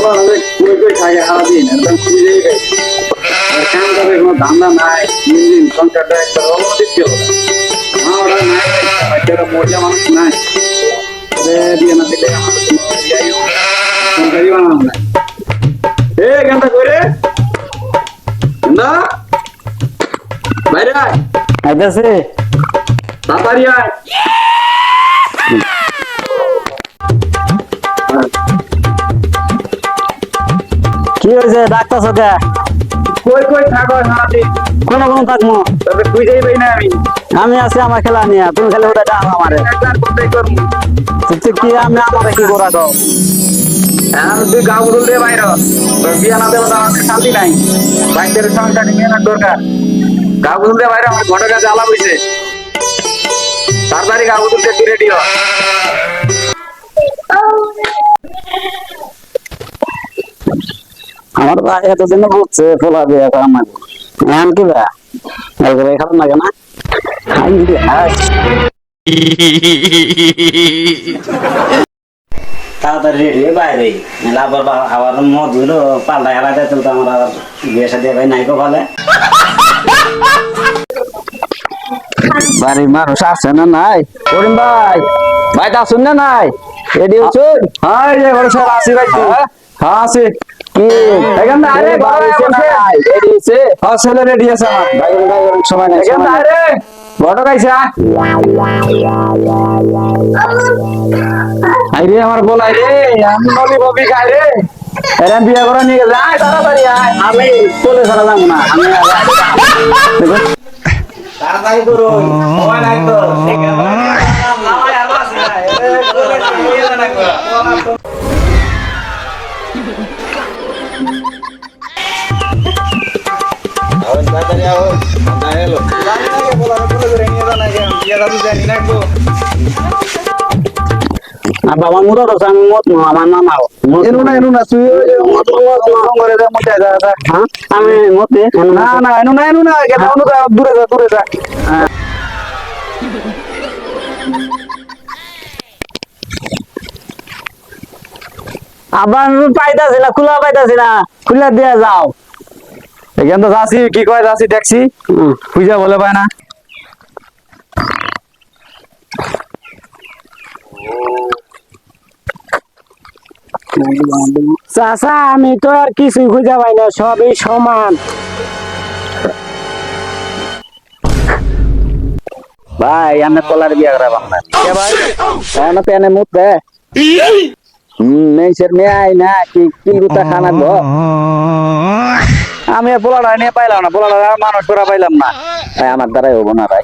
কই কই থাকে সারাদিন একদম গেছে আর কাম করে কোনো ধান্দা নাই দিন দিন সংসারটা একটা অবনতি ছিল মা ওরা নাই বাচ্চারা মজা মানুষ নাই। দিয়ে না দিলে আমাদের সংসারই বানানো নাই। এ গেন্দা করে। গেন্দা বাইরে আয়। আইতাছে তাড়াতাড়ি আয়। হয়েছে ডাক্তার কে কই কই থাকো সারাদিন। কোন কোন থাকব। তবে খুঁজেই পাই না আমি। আমি আছি আমার খেলা নিয়ে তুমি খেলে ওটা ডাক আমারে। তুই কি আমি আমারে কি করা দাও? এখন তুই গাও বদল দিয়ে বাইর। বিয়া না দেবো আমাদের শান্তি নাই। বাইকের সংসারটি মেহনত দরকার। গাও বদল দিয়ে বাইরে আমার ঘটে কাছে আলাপ হয়েছে তাড়াতাড়ি গাও বদল দিয়ে তুই রেডি হ। আমার তো এতদিন বুঝছে ফোলা দিয়ে আমার এখন কি বা খারাপ লাগে না। তাড়াতাড়ি রেডি বাইরে মেলা আবার আবার পাল্টা খেলা দিয়ে আমার আর বিয়ে সাথে ভাই নাইকো ফলে বাড়ির মানুষ আছে না নাই? করিম ভাই ভাই তা শুন না নাই? রেডি হচ্ছুন? হাই যে ঘরে সব আসি ভাই। হ্যাঁ? হ্যাঁ আসি কি রেডি আছে আমার। সময় নেই, এখানে সময় নেই। আরে। ঘটক আইছে আই রে আমার বলাই রে। আমি নলি ববি খাই এরা বিয়া করে নিয়ে গেছে। আয় তাড়াতাড়ি আয়। আমি চলে ছাড়া যাব না। আমি তাড়াতাড়ি করুন সময় নাই তো। আর বাবা মুদো তো মত আমার নাম আও এনু না এনু না তুই মত মত করে দে মুতে যা যা। আমি মতে না। না এনু না এনু না গেল অনু যা দূরে যা দূরে যা। আবার পাইতাছি না খোলা পাইতাছি না খুলে দিয়ে যাও। এখান তো যাচ্ছি কি কয় যাচ্ছি দেখছি। পূজা বলে পায় না। চাচা আমি তো আর কিছুই খুঁজে পাই না সবই সমান। ভাই আমি কলার বিয়া করা কে ভাই? এনে পেনে মুত দে। হুম নেই স্যার মে আই না কি কি গুতা খানা গো। আমি বোলাটা নিয়ে পাইলাম না। বোলাটা মানুষ করা পাইলাম না। ভাই আমার দ্বারাই হব না ভাই।